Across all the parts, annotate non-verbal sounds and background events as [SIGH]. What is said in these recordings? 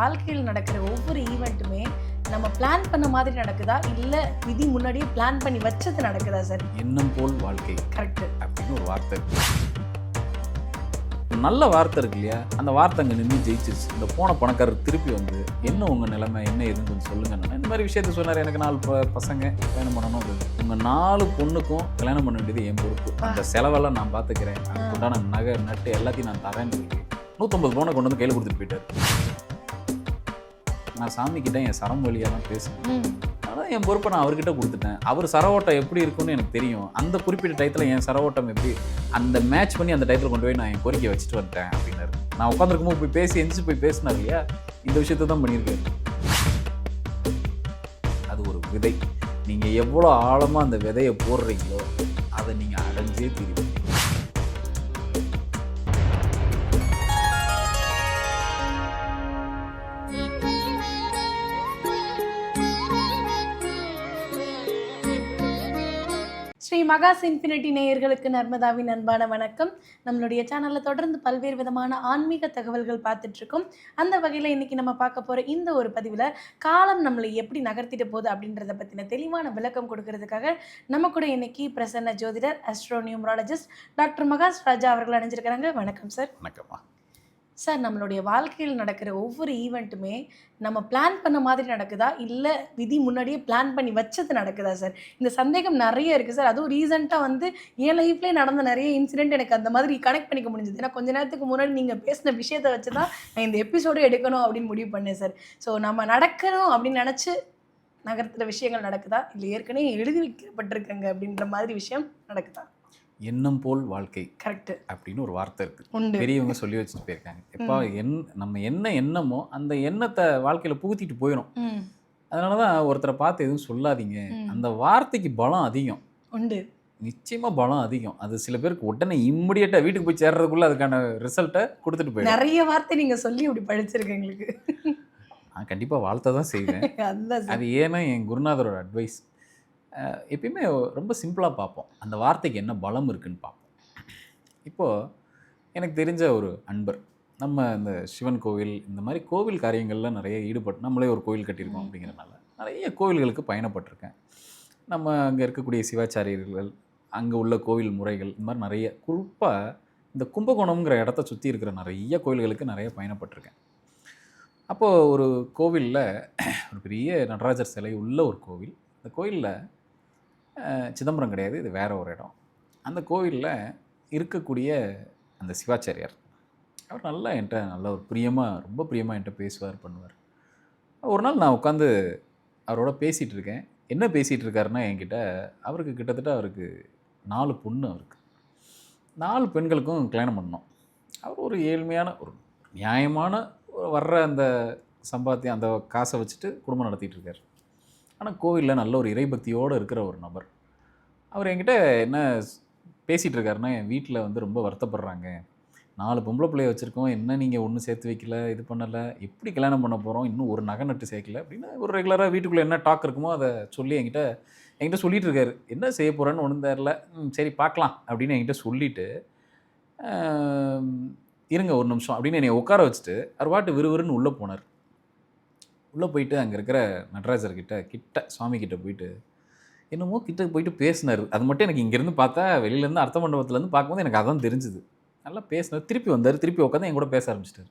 வாழ்க்கையில் நடக்கிற ஒவ்வொரு ஈவெண்ட்டுமே நம்ம பிளான் பண்ண மாதிரி நடக்குதா? இல்ல விதி முன்னாடியே பிளான் பண்ணி வச்சது நடக்குதா சார் எண்ணம் போல் வாழ்க்கை. கரெக்ட் அப்படின்னு ஒரு வார்த்தை. இருக்கு நல்ல வார்த்தை இருக்கு இல்லையா? அந்த வார்த்தை அங்கே நின்று ஜெயிச்சிருச்சு. இந்த போன பணக்காரர் திருப்பி வந்து என்ன உங்கள் நிலைமை? என்ன ஏதுன்னு கொஞ்சம் சொல்லுங்க இந்த மாதிரி விஷயத்த சொன்னார் எனக்கு நாலு பசங்க கல்யாணம் பண்ணணும் அது உங்கள் நாலு பொண்ணுக்கும் கல்யாணம் பண்ண வேண்டியது என் பொறுப்பு. அந்த செலவெல்லாம் நான் பார்த்துக்கிறேன் அதுக்கு உண்டான நகை நட்டு எல்லாத்தையும் நான் தரேன்னு நூற்றம்பது பவுனை கொண்டு வந்து கையில் கொடுத்துட்டு போயிட்டார். நான் சாமி கிட்ட என் சரம் வழியாக தான் பேசுனேன் ஆனால் என் பொறுப்பை நான் அவர்கிட்ட கொடுத்துட்டேன். அவர் சரவோட்டம் எப்படி இருக்கும்னு எனக்கு தெரியும். அந்த குறிப்பிட்ட டயத்தில் என் சரவோட்டம் எப்படி அந்த மேட்ச் பண்ணி அந்த டயத்தில் கொண்டு போய் நான் என் கோரிக்கையை வச்சுட்டு வந்துட்டேன் அப்படின்னாரு. நான் உட்காந்துருக்கும்போது போய் பேசி எந்திரிச்சு போய் பேசினார் இல்லையா? இந்த விஷயத்தை தான் பண்ணியிருக்காரு. அது ஒரு விதை. நீங்கள் எவ்வளோ ஆழமாக அந்த விதையை போடுறீங்களோ அதை நீங்கள் அடைஞ்சே தீருவீங்க. மகாஸ் இன்ஃபினிட்டி நேயர்களுக்கு நர்மதாவின் அன்பான வணக்கம். நம்மளுடைய சேனலில் தொடர்ந்து பல்வேறு விதமான ஆன்மீக தகவல்கள் பார்த்துட்ருக்கோம். அந்த வகையில் இன்றைக்கி நம்ம பார்க்க போகிற இந்த ஒரு பதிவில் காலம் நம்மளை எப்படி நகர்த்திட்டு போகுது அப்படின்றத பற்றின தெளிவான விளக்கம் கொடுக்கறதுக்காக நம்ம கூட இன்னைக்கு பிரசன்ன ஜோதிடர் astro numerologist doctor Mahas Raja அவர்கள் அணிஞ்சிருக்கிறாங்க. வணக்கம் சார். வணக்கம்மா. சார் நம்மளுடைய வாழ்க்கையில் நடக்கிற ஒவ்வொரு ஈவெண்ட்டுமே நம்ம பிளான் பண்ண மாதிரி நடக்குதா? இல்லை விதி முன்னாடியே பிளான் பண்ணி வச்சது நடக்குதா சார்? இந்த சந்தேகம் நிறைய இருக்குது சார். அதுவும் ரீசெண்டாக வந்து என் லைஃப்லேயே நடந்த நிறைய இன்சிடென்ட் எனக்கு அந்த மாதிரி கனெக்ட் பண்ணிக்க முடிஞ்சது. ஏன்னா கொஞ்ச நேரத்துக்கு முன்னாடி நீங்கள் பேசின விஷயத்தை வச்சு தான் நான் இந்த எபிசோடு எடுக்கணும் அப்படின்னு முடிவு பண்ணேன் சார். ஸோ நம்ம நடக்கணும் அப்படின்னு நினச்சி நகரத்தில் விஷயங்கள் நடக்குதா? இல்லை ஏற்கனவே எழுதி வைக்கப்பட்டிருக்கங்க அப்படின்ற மாதிரி விஷயம் நடக்குதா? எண்ணம் போல் வாழ்க்கை கரெக்ட் அப்படின்னு ஒரு வார்த்தை இருக்குது பெரியவங்க சொல்லி வச்சுட்டு போயிருக்காங்க. [LAUGHS] எப்போ என் நம்ம என்ன எண்ணமோ அந்த எண்ணத்தை வாழ்க்கையில் புகுத்திட்டு போயிடும் அதனால தான் ஒருத்தரை பார்த்து எதுவும் சொல்லாதீங்க. அந்த வார்த்தைக்கு பலம் அதிகம். உண்டு. நிச்சயமாக பலம் அதிகம். அது சில பேருக்கு உடனே இம்மிடியட்டாக வீட்டுக்கு போய் சேர்றதுக்குள்ள அதுக்கான ரிசல்ட்டை கொடுத்துட்டு போயிடும். நிறைய வார்த்தை நீங்க சொல்லி அப்படி படிச்சிருக்கேன் எங்களுக்கு. நான் கண்டிப்பாக வாழ்த்த தான் செய்வேன் [LAUGHS] அது ஏன்னா என் குருநாதரோட அட்வைஸ் எப்பயுமே ரொம்ப சிம்பிளாக பார்ப்போம். அந்த வார்த்தைக்கு என்ன பலம் இருக்குன்னு பார்ப்போம். இப்போது எனக்கு தெரிஞ்ச ஒரு அன்பர் நம்ம இந்த சிவன் கோவில் இந்த மாதிரி கோவில் காரியங்களில் நிறைய ஈடுபட்டு நம்மளே ஒரு கோவில் கட்டியிருக்கோம் அப்படிங்கிறனால நிறைய கோவில்களுக்கு பயணப்பட்டிருக்கேன். நம்ம அங்கே இருக்கக்கூடிய சிவாச்சாரியர்கள் அங்கே உள்ள கோவில் முறைகள் இந்த மாதிரி நிறைய குறிப்பாக இந்த கும்பகோணம்ங்கிற இடத்த சுற்றி இருக்கிற நிறைய கோவில்களுக்கு நிறைய பயணப்பட்டிருக்கேன். அப்போது ஒரு கோவிலில் ஒரு பெரிய நடராஜர் சிலை உள்ள ஒரு கோவில். அந்த கோவிலில் சிதம்பரம் கிடையாது இது வேற ஒரு இடம். அந்த கோவிலில் இருக்கக்கூடிய அந்த சிவாச்சாரியார் அவர் நல்லா என்கிட்ட நல்ல ஒரு பிரியமாக ரொம்ப பிரியமாக என்கிட்ட பேசுவார் பண்ணுவார். ஒரு நாள் நான் உட்காந்து அவரோட பேசிகிட்டு இருக்கேன். என்ன பேசிகிட்டு இருக்காருன்னா என்கிட்ட அவருக்கு கிட்டத்தட்ட அவருக்கு நாலு பொண்ணு அவருக்கு. நாலு பெண்களுக்கும் கல்யாணம் பண்ணோம். அவர் ஒரு ஏழ்மையான ஒரு நியாயமான வர்ற அந்த சம்பாத்தியம் அந்த காசை வச்சுட்டு குடும்பம் நடத்திட்டு இருக்கார். ஆனால் கோவிலில் நல்ல ஒரு இறைபக்தியோடு இருக்கிற ஒரு நபர். அவர் என்கிட்ட என்ன பேசிகிட்டு இருக்காருன்னா என் வீட்டில் வந்து ரொம்ப வருத்தப்படுறாங்க. நாலு பொம்பளை பிள்ளைய வச்சுருக்கோம். என்ன நீங்கள் ஒன்றும் சேர்த்து வைக்கல? இது பண்ணலை? எப்படி கல்யாணம் பண்ண போகிறோம் இன்னும் ஒரு நகை நட்டு சேர்க்கல? அப்படின்னு ஒரு ரெகுலராக வீட்டுக்குள்ளே என்ன டாக் இருக்குமோ அதை சொல்லி என்கிட்ட என்கிட்ட சொல்லிகிட்டு இருக்காரு. என்ன செய்ய போகிறேன்னு ஒன்றும் தெரில ம், சரி பார்க்கலாம். அப்படின்னு என்கிட்ட சொல்லிவிட்டு இருங்க ஒரு நிமிஷம். அப்படின்னு என்னை உட்கார வச்சுட்டு அவர் பாட்டு விறுவிறுன்னு உள்ளே போனார். உள்ளே போயிட்டு அங்கே இருக்கிற நடராஜர் கிட்ட கிட்ட சுவாமி கிட்ட போயிட்டு என்னமோ கிட்ட போயிட்டு பேசினார். அது மட்டும் எனக்கு இங்கேருந்து பார்த்தா வெளியிலேருந்து அர்த்த மண்டபத்துலேருந்து பார்க்கும்போது எனக்கு அதான் தெரிஞ்சுது. நல்லா பேசினார். திருப்பி வந்தார். திருப்பி உட்காந்து என் கூட பேச ஆரம்பிச்சிட்டார்.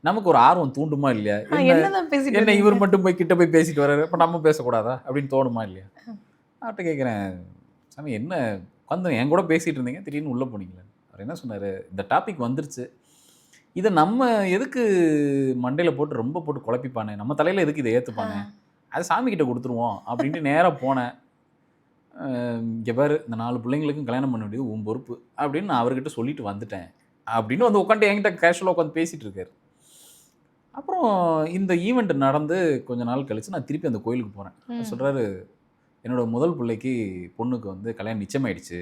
நமக்கு ஒரு ஆர்வம் தூண்டுமா இல்லையா? என்ன-? இவர் மட்டும் போய் கிட்ட போய் பேசிட்டு வர்றாரு? அப்போ நம்ம பேசக்கூடாதா? அப்படின்னு தோணுமா இல்லையா? அவர்கிட்ட கேட்குறேன் சாமி என்ன? உட்காந்து என் கூட பேசிகிட்டு இருந்தீங்க. திடீர்னு உள்ளே போனீங்களே. அவர் என்ன சொன்னார்? இந்த டாபிக் வந்துருச்சு. இதை நம்ம எதுக்கு மண்டையில் போட்டு ரொம்ப போட்டு குழப்பிப்பானே? நம்ம தலையில் எதுக்கு இதை ஏற்றுப்பானே அது சாமி கிட்ட கொடுத்துருவோம் அப்படின்ட்டு நேராக போனேன். இங்கே பாரு இந்த நாலு பிள்ளைங்களுக்கும் கல்யாணம் பண்ண வேண்டியது உன் பொறுப்பு அப்படின்னு நான் அவர்கிட்ட சொல்லிட்டு வந்துட்டேன். அப்படின்னு வந்து உட்காந்து என்கிட்ட கேஷுவலாக உட்காந்து பேசிகிட்டு இருக்காரு. அப்புறம் இந்த ஈவெண்ட் நடந்து கொஞ்ச நாள் கழிச்சு நான் திருப்பி அந்த கோயிலுக்கு போகிறேன். சொல்கிறாரு என்னோட முதல் பிள்ளைக்கு பொண்ணுக்கு வந்து கல்யாணம் நிச்சயமாயிடுச்சு.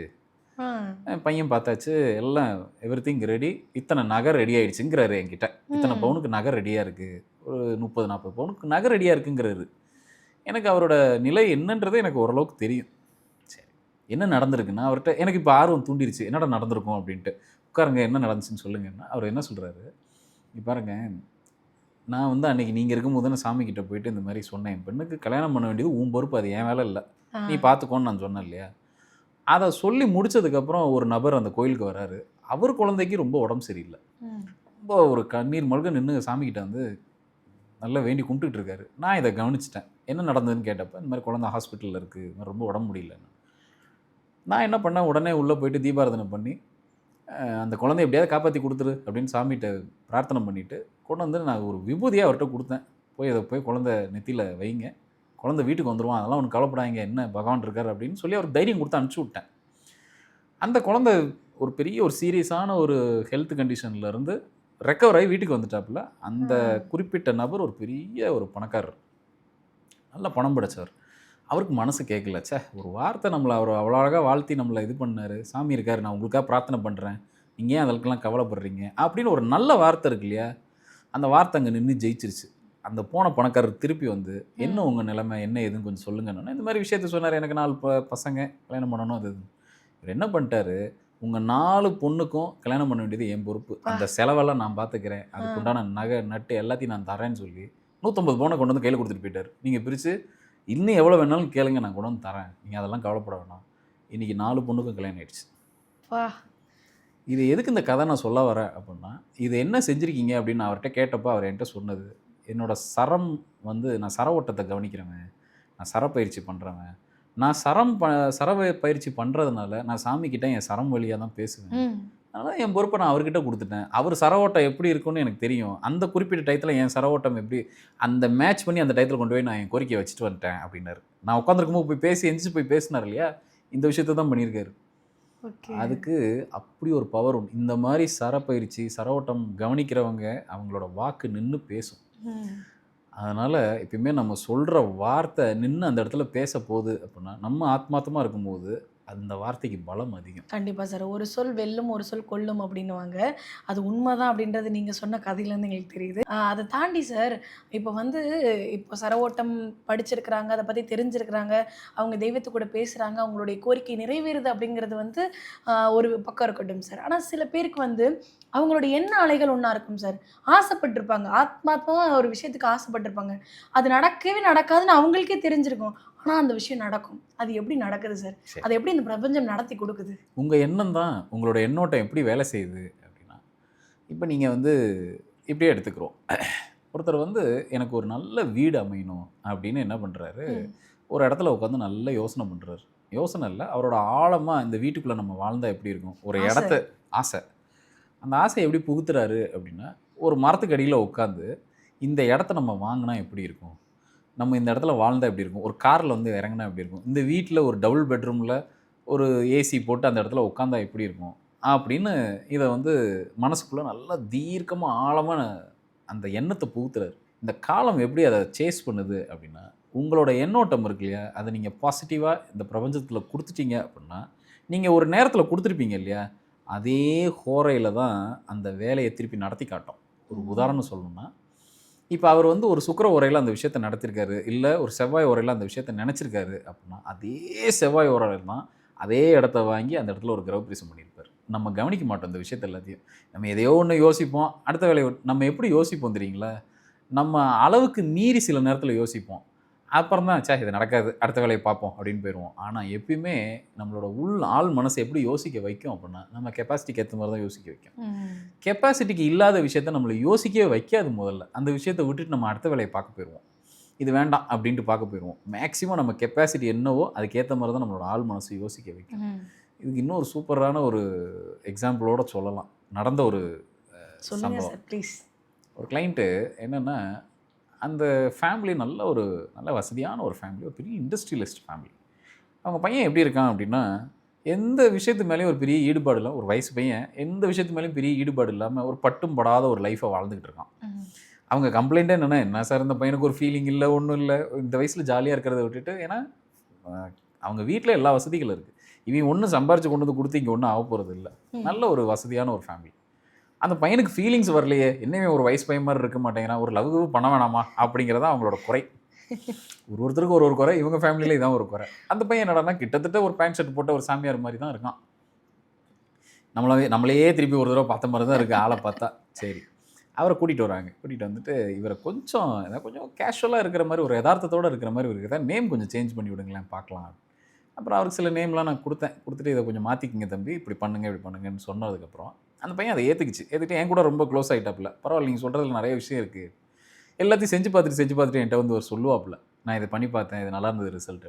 பையன் பார்த்தாச்சு எல்லாம் எவ்ரி திங் ரெடி இத்தனை நகை ரெடி ஆயிடுச்சுங்கிறாரு என்கிட்ட. இத்தனை. பவுனுக்கு நகை ரெடியாக இருக்குது ஒரு முப்பது நாற்பது பவுனுக்கு நகை ரெடியாக இருக்குங்கிறாரு. எனக்கு அவரோட நிலை என்னன்றது எனக்கு ஓரளவுக்கு தெரியும். சரி என்ன நடந்திருக்குன்னா அவர்கிட்ட எனக்கு இப்போ ஆர்வம் தூண்டிருச்சு. என்னடா நடந்திருக்கும் அப்படின்ட்டு. உட்காருங்க என்ன நடந்துச்சுன்னு சொல்லுங்கன்னா அவர் என்ன சொல்கிறாரு நீ பாருங்க நான் வந்து அன்னைக்கு நீங்கள் இருக்கும்போது நான் சாமி கிட்ட போயிட்டு இந்த மாதிரி சொன்னேன். என் பெண்ணுக்கு கல்யாணம் பண்ண வேண்டியது உன் பொறுப்பு அது என் வேலை இல்லை. நீ பார்த்துக்கோன்னு நான் சொன்னேன் இல்லையா? அதை சொல்லி முடிச்சதுக்கப்புறம் ஒரு நபர் அந்த கோயிலுக்கு வராரு. அவர் குழந்தைக்கு ரொம்ப உடம்பு சரியில்லை. ரொம்ப ஒரு கண்ணீர் மல்க நின்று சாமிக்கிட்ட வந்து நல்லா வேண்டி கும்பிட்டுட்டு இருக்காரு. நான் இதை கவனிச்சிட்டேன். என்ன நடந்ததுன்னு கேட்டப்ப இந்த மாதிரி குழந்தை ஹாஸ்பிட்டலில் இருக்குது இந்த மாதிரி ரொம்ப உடம்பு முடியலன்னு நான் என்ன பண்ணேன்? உடனே உள்ளே போயிட்டு தீபாராதனை பண்ணி அந்த குழந்தை எப்படியாவது காப்பாற்றி கொடுத்துரு அப்படின்னு சாமிகிட்ட பிரார்த்தனை பண்ணிவிட்டு கொண்டு வந்து நான் ஒரு விபூதியாக அவர்கிட்ட கொடுத்தேன். போய் அதை போய் குழந்தை நெத்தியில் வைங்க. குழந்தை வீட்டுக்கு வந்துருவான் அதெல்லாம் ஒன்று கவலைப்படாதீங்க என்ன பகவான் இருக்கார் அப்படின்னு சொல்லி அவருக்கு தைரியம் கொடுத்து அனுப்பிச்சி விட்டேன். அந்த குழந்தை ஒரு பெரிய ஒரு சீரியஸான ஒரு ஹெல்த் கண்டிஷன்ல இருந்து ரெக்கவர் ஆகி வீட்டுக்கு வந்துட்டாப்புல. அந்த குறிப்பிட்ட நபர் ஒரு பெரிய ஒரு பணக்காரர். நல்ல பணம் படைச்சவர். அவருக்கு மனசு கேட்கல ச்சே ஒரு வார்த்தை நம்மளை அவர் அவ்வளோ அழகாக வாழ்த்தி நம்மளை இது பண்ணாரு. சாமி இருக்காரு நான் உங்களுக்காக பிரார்த்தனை பண்ணுறேன் நீங்கள் ஏன் அதற்கெல்லாம் கவலைப்படுறீங்க? அப்படின்னு ஒரு நல்ல வார்த்தை இருக்கு இல்லையா? அந்த வார்த்தை அங்கே நின்று ஜெயிச்சிருச்சு. அந்த போன பணக்காரர் திருப்பி வந்து என்ன உங்கள் நிலைமை? என்ன ஏதுன்னு கொஞ்சம் சொல்லுங்கன்னு இந்த மாதிரி விஷயத்த சொன்னார் எனக்கு நாலு ப பசங்க கல்யாணம் பண்ணணும் அது. இவர் என்ன பண்ணிட்டாரு? உங்கள் நாலு பொண்ணுக்கும் கல்யாணம் பண்ண வேண்டியது என் பொறுப்பு. அந்த செலவெல்லாம் நான் பார்த்துக்கிறேன் அதுக்கு உண்டான நகை நட்டு எல்லாத்தையும் நான் தரேன்னு சொல்லி நூற்றம்பது பவுனை கொண்டு வந்து கையில் கொடுத்துட்டு போயிட்டார். நீங்கள் பிரித்து இன்னும் எவ்வளோ வேணாலும் கேளுங்க நான் கொண்டு வந்து தரேன். நீங்கள் அதெல்லாம் கவலைப்பட வேணாம். இன்றைக்கி நாலு பொண்ணுக்கும் கல்யாணம் ஆயிடுச்சு. வா. இது எதுக்கு இந்த கதை நான் சொல்ல வரேன் அப்படின்னா இது என்ன செஞ்சுருக்கீங்க? அப்படின்னு அவர்கிட்ட கேட்டப்போ அவர் என்கிட்ட சொன்னது என்னோட சரம் வந்து நான் சர ஓட்டத்தை கவனிக்கிறவன் நான் சரப்பயிற்சி பண்ணுறவன் நான் சரம் ப சர பயிற்சி பண்ணுறதுனால நான் சாமி கிட்ட என் சரம் வழியாக தான் பேசுவேன். அதனால் என் பொறுப்பை நான் அவர்கிட்ட கொடுத்துட்டேன். அவர் சர ஓட்டம் எப்படி இருக்கும்னு எனக்கு தெரியும். அந்த குறிப்பிட்ட டயத்தில் என் சர ஓட்டம் எப்படி அந்த மேட்ச் பண்ணி அந்த டயத்தில் கொண்டு போய் நான் என் கோரிக்கையை வச்சுட்டு வந்துட்டேன் அப்படின்னாரு. நான் உட்காந்துருக்கும்போது போய் பேசி எந்திரிச்சு போய் பேசினார் இல்லையா? இந்த விஷயத்தை தான் பண்ணியிருக்காரு. ஓகே. அதுக்கு அப்படி ஒரு பவர் உண்டு. இந்த மாதிரி சரப்பயிற்சி சரவோட்டம் கவனிக்கிறவங்க அவங்களோட வாக்கு நின்று பேசும். அதனால் எப்பயுமே நம்ம சொல்கிற வார்த்தை நின்று அந்த இடத்துல பேச போகுது அப்படின்னா நம்ம ஆத்மார்த்தமாக இருக்கும்போது அந்த வார்த்தைக்கு பலம் அதிகம். கண்டிப்பாக சார். ஒரு சொல் வெல்லும் ஒரு சொல் கொல்லும் அப்படின்னுவாங்க. அது உண்மைதான் அப்படின்றது நீங்கள் சொன்ன கதையிலேருந்து எங்களுக்கு தெரியுது. அதை தாண்டி சார் இப்போ வந்து இப்போ சரவோட்டம் படிச்சிருக்கிறாங்க அதை பற்றி தெரிஞ்சிருக்கிறாங்க அவங்க தெய்வத்து கூட பேசுகிறாங்க அவங்களுடைய கோரிக்கை நிறைவேறுது அப்படிங்கிறது வந்து ஒரு பக்கம் இருக்கட்டும் சார். ஆனால் சில பேருக்கு வந்து அவங்களுடைய எண்ண அலைகள் ஒன்றா இருக்கும் சார். ஆசைப்பட்டிருப்பாங்க. ஆத்மாத்மா ஒரு விஷயத்துக்கு ஆசைப்பட்டிருப்பாங்க. அது நடக்கவே நடக்காதுன்னு அவங்களுக்கே தெரிஞ்சிருக்கும். ஆனால் அந்த விஷயம் நடக்கும். அது எப்படி நடக்குது சார். அதை எப்படி இந்த பிரபஞ்சம் நடத்தி கொடுக்குது? உங்கள் எண்ணம் தான் உங்களோட எண்ணோட்டம் எப்படி வேலை செய்யுது அப்படின்னா இப்போ நீங்கள் வந்து இப்படியே எடுத்துக்கிறோம். ஒருத்தர் வந்து எனக்கு ஒரு நல்ல வீடு அமையணும் அப்படின்னு என்ன பண்ணுறாரு. ஒரு இடத்துல உட்காந்து நல்லா யோசனை பண்ணுறாரு யோசனை இல்லை அவரோட ஆழமாக இந்த வீட்டுக்குள்ளே நம்ம வாழ்ந்தா எப்படி இருக்கும்? ஒரு ஆசை. இடத்த ஆசை. அந்த ஆசையை எப்படி புகுத்துறாரு அப்படின்னா ஒரு மரத்துக்கு அடியில் உட்காந்து இந்த இடத்த நம்ம வாங்கினா எப்படி இருக்கும்? நம்ம இந்த இடத்துல வாழ்ந்தால் எப்படி இருக்கும்? ஒரு காரில் வந்து இறங்கினா எப்படி இருக்கும்? இந்த வீட்டில் ஒரு டபுள் பெட்ரூமில் ஒரு ஏசி போட்டு அந்த இடத்துல உட்காந்தா எப்படி இருக்கும்? அப்படின்னு இதை வந்து மனசுக்குள்ளே நல்லா தீர்க்கமாக ஆழமாக அந்த எண்ணத்தை புகுத்துறாரு. இந்த காலம் எப்படி அதை சேஸ் பண்ணுது அப்படின்னா உங்களோட எண்ணோட்டம் இருக்கு இல்லையா? அதை நீங்கள் பாசிட்டிவாக இந்த பிரபஞ்சத்தில் கொடுத்துட்டீங்க அப்படின்னா நீங்கள் ஒரு நேரத்தில் கொடுத்துருப்பீங்க இல்லையா? அதே ஹோரையில் தான் அந்த வேலையை திருப்பி நடத்தி காட்டும். ஒரு உதாரணம் சொல்லணும்னா இப்போ அவர் வந்து ஒரு சுக்கிர உரையில் அந்த விஷயத்தை நடத்திருக்காரு. இல்லை ஒரு செவ்வாய் உரையில் அந்த விஷயத்தை நினச்சிருக்காரு அப்படின்னா அதே செவ்வாய் உரையில் தான் அதே இடத்த வாங்கி அந்த இடத்துல ஒரு கிரகப்பிரவேசம் பண்ணியிருப்பார். நம்ம கவனிக்க மாட்டோம் இந்த விஷயத்த எல்லாத்தையும். நம்ம எதையோ ஒன்று யோசிப்போம். அடுத்த வேலையை நம்ம எப்படி யோசிப்போம் தெரியுங்களா? நம்ம அளவுக்கு மீறி சில நேரத்தில் யோசிப்போம். அப்புறம் தான் சே இது நடக்காது அடுத்த வேலையை பார்ப்போம் அப்படின்னு போயிடுவோம் ஆனால் எப்பயுமே நம்மளோட உள் ஆள் மனசை எப்படி யோசிக்க வைக்கும் அப்படின்னா நம்ம கெப்பாசிட்டிக்கு ஏற்ற மாதிரி தான் யோசிக்க வைக்கும். கெப்பாசிட்டிக்கு இல்லாத விஷயத்த நம்மளை யோசிக்கவே வைக்காது முதல்ல. அந்த விஷயத்தை விட்டுட்டு நம்ம அடுத்த வேலையை பார்க்க போயிடுவோம் இது வேண்டாம் அப்படின்ட்டு பார்க்க போயிடுவோம் மேக்ஸிமம் நம்ம கெப்பாசிட்டி என்னவோ அதுக்கேற்ற மாதிரி தான் நம்மளோட ஆள் மனசு யோசிக்க வைக்கும். இதுக்கு இன்னொரு சூப்பரான ஒரு எக்ஸாம்பிளோட சொல்லலாம். நடந்த ஒரு சம்பவம். ஒரு கிளைண்ட்டு என்னென்னா அந்த ஃபேமிலி நல்ல ஒரு நல்ல வசதியான ஒரு ஃபேமிலி ஒரு பெரிய இண்டஸ்ட்ரியலிஸ்ட் ஃபேமிலி அவங்க பையன் எப்படி இருக்கான் அப்படின்னா எந்த விஷயத்து மேலேயும் ஒரு பெரிய ஈடுபாடு இல்லை ஒரு வயசு பையன் எந்த விஷயத்து மேலேயும் பெரிய ஈடுபாடு இல்லாமல் ஒரு பட்டும் படாத ஒரு லைஃப்பை வாழ்ந்துக்கிட்டு இருக்கான். அவங்க கம்ப்ளைண்ட்டே என்னென்னா என்ன சார் இந்த பையனுக்கு ஒரு ஃபீலிங் இல்லை ஒன்றும் இல்லை. இந்த வயசில் ஜாலியாக இருக்கிறத விட்டுட்டு ஏன்னா அவங்க வீட்டில் எல்லா வசதிகளும் இருக்குது இவன் ஒன்றும் சம்பாரிச்சு கொண்டு வந்து கொடுத்து இங்கே ஒன்றும் ஆக போகிறது இல்லை நல்ல ஒரு வசதியான ஒரு ஃபேமிலி அந்த பையனுக்கு ஃபீலிங்ஸ் வரலையே. என்னையுமே ஒரு வயசு பையன் மாதிரி இருக்க மாட்டேங்கிறான் ஒரு லவ் பண்ண வேணாமா? அப்படிங்கிறதா அவங்களோட குறை. ஒரு ஒருத்தருக்கு ஒரு ஒரு குறை இவங்க ஃபேமிலியில் இதான் ஒரு குறை. அந்த பையன் என்னடா கிட்டத்தட்ட ஒரு பேண்ட் ஷர்ட் போட்ட ஒரு சாமியார் மாதிரி தான் இருக்கான். நம்மளவே நம்மளையே திருப்பி ஒரு தடவை பார்த்த மாதிரி தான் இருக்குது ஆளை பார்த்தா. சரி. அவரை கூட்டிகிட்டு வராங்க. கூட்டிகிட்டு வந்துட்டு இவரை கொஞ்சம் ஏதாவது கொஞ்சம் கேஷுவலாக இருக்கிற மாதிரி ஒரு யதார்த்தத்தோடு இருக்கிற மாதிரி இருக்கிறதா நேம் கொஞ்சம் சேஞ்ச் பண்ணி விடுங்களேன் பார்க்கலாம். அப்புறம் அவருக்கு சில நேம்லாம் நான் கொடுத்தேன். கொடுத்துட்டு இதை கொஞ்சம் மாற்றிக்கிங்க தம்பி. இப்படி பண்ணுங்க இப்படி பண்ணுங்கன்னு சொன்னதுக்கப்புறம் அந்த பையன் அதை ஏற்றுக்குச்சு ஏற்றுட்டு என் கூட ரொம்ப க்ளோஸ் ஆகிட்டாப்புல பரவாயில்ல நீங்கள் சொல்கிறதுல நிறைய விஷயம் இருக்குது எல்லாத்தையும் செஞ்சு பார்த்துட்டு செஞ்சு பார்த்துட்டு என்கிட்ட வந்து ஒரு சொல்லுவாப்புல. நான் இதை பண்ணி பார்த்தேன் இது நல்லா இருந்தது ரிசல்ட்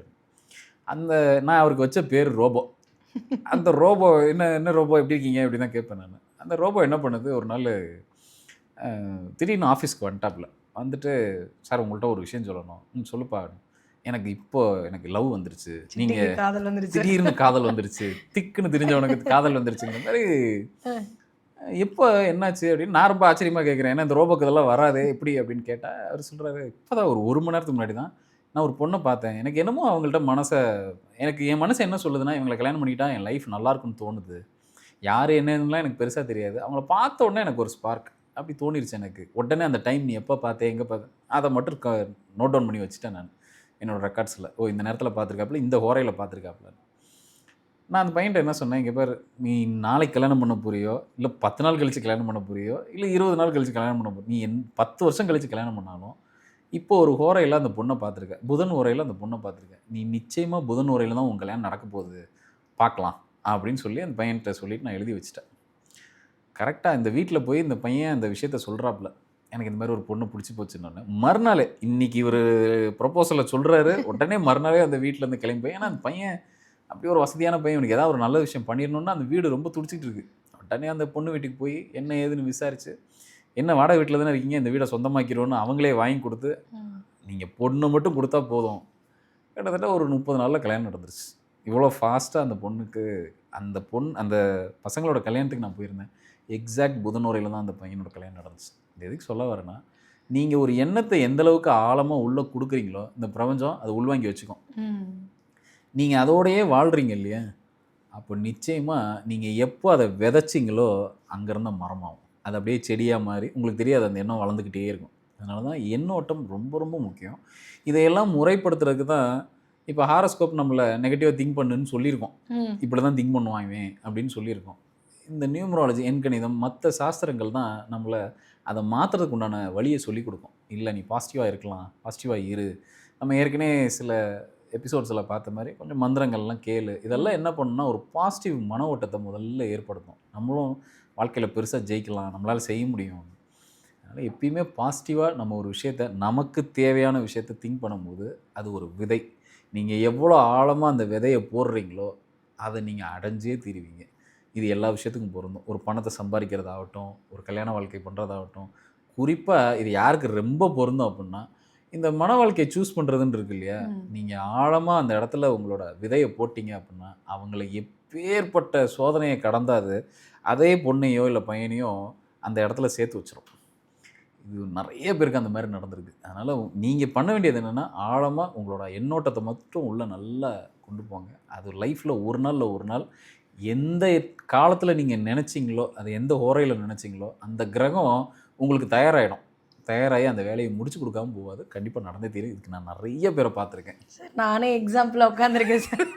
அந்த நான் அவருக்கு வச்ச பேர் ரோபோ. அந்த ரோபோ என்ன என்ன ரோபோ எப்படி இருக்கீங்க அப்படி தான் கேட்பேன் நான். அந்த ரோபோ என்ன பண்ணுது ஒரு நாள் திடீர்னு ஆஃபீஸ்க்கு வந்துட்டாப்புல. வந்துட்டு சார் உங்கள்கிட்ட ஒரு விஷயம் சொல்லணும். ம் சொல்லுப்பா. எனக்கு இப்போ எனக்கு லவ் வந்துருச்சு. நீங்கள் காதல் வந்துருச்சு. திடீர்னு காதல் வந்துருச்சு. திக்குன்னு தெரிஞ்சவனுக்கு காதல் வந்துருச்சுங்கிற மாதிரி எப்போ என்னாச்சு அப்படின்னு நான் ரொம்ப ஆச்சரியமாக கேட்குறேன். ஏன்னா இந்த ரோபோக்கு இதெல்லாம் வராது எப்படி அப்படின்னு கேட்டால் அவர் சொல்கிறாரு இப்போ தான் ஒரு ஒரு மணி நேரத்துக்கு முன்னாடி தான் நான் ஒரு பொண்ணை பார்த்தேன். எனக்கு என்னமோ அவங்கள்ட்ட மனசை எனக்கு என் மனசு என்ன சொல்லுதுன்னா இவங்களை கல்யாணம் பண்ணிக்கிட்டா என் லைஃப் நல்லாயிருக்குன்னு தோணுது. யார் என்னன்னுலாம் எனக்கு பெருசாக தெரியாது. அவங்கள பார்த்த உடனே எனக்கு ஒரு ஸ்பார்க் அப்படி தோணிருச்சு எனக்கு. உடனே அந்த டைம் நீ எப்போ பார்த்தேன் எங்கே பார்த்த அதை மட்டும் க நோட் டவுன் பண்ணி வச்சுட்டேன் நான் என்னோட ரெக்கார்ட்ஸில் ஓ இந்த நேரத்தில் பார்த்துருக்காப்புல இந்த ஹோரையில் பார்த்துருக்காப்புல. நான் அந்த பையன்ட்ட என்ன சொன்னேன் இங்கே பேர் நீ நாளைக்கு கல்யாணம் பண்ண போறியோ இல்லை பத்து நாள் கழித்து கல்யாணம் பண்ண போறியோ இல்லை இருபது நாள் கழித்து கல்யாணம் பண்ண போறியோ நீ என் பத்து வருஷம் கழித்து கல்யாணம் பண்ணாலும் இப்போ ஒரு ஹோரையில் அந்த பொண்ணை பார்த்துருக்க புதன் உரையில் அந்த பொண்ணை பார்த்துருக்க நீ நிச்சயமாக புதன் உரையில் தான் உன் கல்யாணம் நடக்க போகுது பார்க்கலாம் அப்படின்னு சொல்லி அந்த பையன்கிட்ட சொல்லிட்டு நான் எழுதி வச்சிட்டேன். கரெக்டாக இந்த வீட்டில் போய் இந்த பையன் அந்த விஷயத்த சொல்கிறாப்புல எனக்கு இந்த மாதிரி ஒரு பொண்ணு பிடிச்சி போச்சுன்னு மறுநாள் இன்றைக்கி இவர் ப்ரொப்போசலை சொல்கிறாரு உடனே மறுநாளே அந்த வீட்டிலேருந்து கிளம்பி போய் ஏன்னா அந்த பையன் அப்படி ஒரு வசதியான பையன் இவனுக்கு ஏதாவது ஒரு நல்ல விஷயம் பண்ணிடணும்னா அந்த வீடு ரொம்ப துடிச்சிட்டு இருக்குது உடனே அந்த பொண்ணு வீட்டுக்கு போய் என்ன ஏதுன்னு விசாரித்து என்ன வாடகை வீட்டில் தானே இருக்கீங்க? இந்த வீடை சொந்தமாக்கிறோன்னு அவங்களே வாங்கி கொடுத்து நீங்கள் பொண்ணு மட்டும் கொடுத்தா போதும். கிட்டத்தட்ட ஒரு முப்பது நாளில் கல்யாணம் நடந்துருச்சு. இவ்வளோ ஃபாஸ்ட்டாக அந்த பொண்ணுக்கு அந்த பொண் அந்த பசங்களோட கல்யாணத்துக்கு நான் போயிருந்தேன். எக்ஸாக்ட் புதனோரையில் தான் அந்த பையனோட கல்யாணம் நடந்துச்சு. இந்த எதுக்கு சொல்ல வரேன்னா நீங்கள் ஒரு எண்ணத்தை எந்தளவுக்கு ஆழமாக உள்ளே கொடுக்குறீங்களோ இந்த பிரபஞ்சம் அது உள்வாங்கி வச்சுக்கும். நீங்கள் அதோடையே வாழ்கிறீங்க இல்லையா? அப்போ நிச்சயமாக நீங்கள் எப்போ அதை விதைச்சிங்களோ அங்கேருந்து மரமாகும். அது அப்படியே செடியாக மாறி உங்களுக்கு தெரியாது அந்த எண்ணம் வளர்ந்துக்கிட்டே இருக்கும். அதனால தான் எண்ணோட்டம் ரொம்ப ரொம்ப முக்கியம். இதையெல்லாம் முறைப்படுத்துறதுக்கு தான் இப்போ ஹாரோஸ்கோப் நம்மளை நெகட்டிவாக திங்க் பண்ணுன்னு சொல்லியிருக்கோம். இப்படி தான் திங்க் பண்ணுவான் இவன் அப்படின்னு சொல்லியிருக்கோம். இந்த நியூமராலஜி எண்கணிதம் மற்ற சாஸ்திரங்கள் தான் நம்மளை அதை மாற்றுறதுக்கு உண்டான வழியை சொல்லி கொடுக்கும். இல்லை நீ பாசிட்டிவாக இருக்கலாம் பாசிட்டிவாக இரு. நம்ம ஏற்கனவே சில எபிசோட்ஸில் பார்த்த மாதிரி கொஞ்சம் மந்திரங்கள்லாம் கேளு. இதெல்லாம் என்ன பண்ணுன்னா ஒரு பாசிட்டிவ் மன ஓட்டத்தை முதல்ல ஏற்படுத்தும். நம்மளும் வாழ்க்கையில் பெருசாக ஜெயிக்கலாம். நம்மளால் செய்ய முடியும். அதனால் எப்பயுமே பாசிட்டிவாக நம்ம ஒரு விஷயத்த நமக்கு தேவையான விஷயத்த திங்க் பண்ணும்போது அது ஒரு விதை. நீங்கள் எவ்வளோ ஆழமாக அந்த விதையை போடுறீங்களோ அதை நீங்கள் அடைஞ்சே தீருவீங்க. இது எல்லா விஷயத்துக்கும் பொருந்தும். ஒரு பணத்தை சம்பாதிக்கிறதாகட்டும் ஒரு கல்யாண வாழ்க்கை பண்ணுறதாகட்டும் குறிப்பாக இது யாருக்கு ரொம்ப பொருந்தும் அப்படின்னா இந்த மன வாழ்க்கையை சூஸ் பண்ணுறதுன்னு இருக்கு இல்லையா. நீங்கள் ஆழமாக அந்த இடத்துல உங்களோட விதையை போட்டீங்க அப்படின்னா அவங்கள எப்பேற்பட்ட சோதனையை கடந்தாது அதே பொண்ணையோ இல்லை பையனையோ அந்த இடத்துல சேர்த்து வச்சிரும். இது நிறைய பேருக்கு அந்த மாதிரி நடந்திருக்கு. அதனால் நீங்கள் பண்ண வேண்டியது என்னென்னா ஆழமாக உங்களோட எண்ணோட்டத்தை மட்டும் உள்ளே நல்லா கொண்டு போங்க. அது லைஃப்பில் ஒரு நாளில் ஒரு நாள் எந்த காலத்தில் நீங்கள் நினச்சிங்களோ அது எந்த ஹோரையில் நினச்சிங்களோ அந்த கிரகம் உங்களுக்கு தயாராகிடும் தயாராகி அந்த வேலையை முடிச்சு கொடுக்காம போகாது கண்டிப்பாக நடந்தே தெரியும் இதுக்கு நான் நிறைய பேரை பார்த்துருக்கேன். சார் நானே எக்ஸாம்பிளாக உட்காந்துருக்கேன் சார்.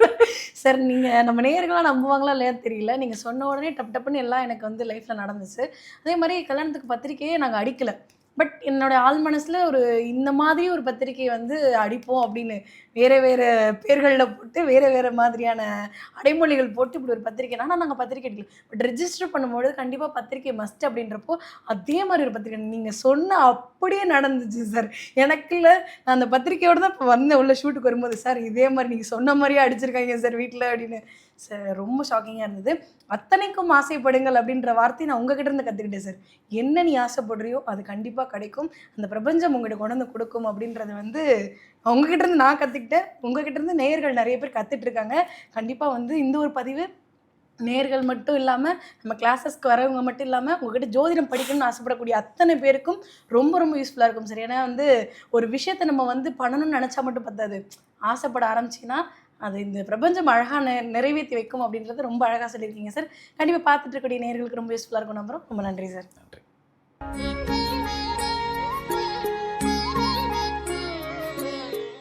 சார் நீங்கள் நம்ம நேர்களாக நம்புவாங்களா இல்லையா தெரியல. நீங்கள் சொன்ன உடனே டப் டப்புன்னு எல்லாம் எனக்கு வந்து லைஃப்பில் நடந்துச்சு. அதே மாதிரி கல்யாணத்துக்கு பத்திரிக்கையே நாங்கள் அடிக்கலை. பட் என்னோட ஆள் மனசில் ஒரு இந்த மாதிரி ஒரு பத்திரிக்கை வந்து அடிப்போம் அப்படின்னு வேறு வேறு பேர்களில் போட்டு வேறு வேறு மாதிரியான அடைமொழிகள் போட்டு இப்படி ஒரு பத்திரிக்கை ஆனால் நாங்கள் பத்திரிக்கை அடிக்கல பட் ரெஜிஸ்டர் பண்ணும்போது கண்டிப்பாக பத்திரிக்கை மஸ்ட் அப்படின்றப்போ அதே மாதிரி ஒரு பத்திரிக்கை நீங்கள் சொன்ன அப்படியே நடந்துச்சு சார் எனக்குள்ள நான் அந்த பத்திரிக்கையோடு தான் இப்போ வந்தேன். உள்ள ஷூட்டுக்கு வரும்போது சார் இதே மாதிரி நீங்கள் சொன்ன மாதிரியே அடிச்சிருக்காங்க சார் வீட்டில் அப்படின்னு. சார் ரொம்ப ஷாக்கிங்காக இருந்தது. அத்தனைக்கும் ஆசைப்படுங்கள் அப்படின்ற வார்த்தையை நான் உங்ககிட்ட இருந்து கற்றுக்கிட்டேன் சார் என்ன நீ ஆசைப்படுறியோ அது கண்டிப்பாக கிடைக்கும். அந்த பிரபஞ்சம் உங்கள்கிட்ட கொண்டு வந்து கொடுக்கும் அப்படின்றது வந்து உங்ககிட்ட இருந்து நான் கற்றுக்கிட்டேன் உங்ககிட்ட இருந்து நேயர்கள் நிறைய பேர் கத்துட்டு இருக்காங்க. கண்டிப்பாக வந்து இந்த ஒரு பதிவு நேர்கள் மட்டும் இல்லாமல் நம்ம கிளாஸஸ்க்கு வரவங்க மட்டும் இல்லாமல் உங்ககிட்ட ஜோதிடம் படிக்கணும்னு ஆசைப்படக்கூடிய அத்தனை பேருக்கும் ரொம்ப ரொம்ப யூஸ்ஃபுல்லாக இருக்கும் சார் ஏன்னா வந்து ஒரு விஷயத்தை நம்ம வந்து பண்ணணும்னு நினச்சா மட்டும் பத்தாது. ஆசைப்பட ஆரம்பிச்சிங்கன்னா அது இந்த பிரபஞ்சம் அழகாக நிறைவேற்றி வைக்கும் அப்படின்றது ரொம்ப அழகாக சொல்லியிருக்கீங்க சார். கண்டிப்பாக பார்த்துட்டு இருக்கக்கூடிய நேர்களுக்கு ரொம்ப யூஸ்ஃபுல்லாக இருக்கும் நம்புறோம். ரொம்ப நன்றி சார். நன்றி.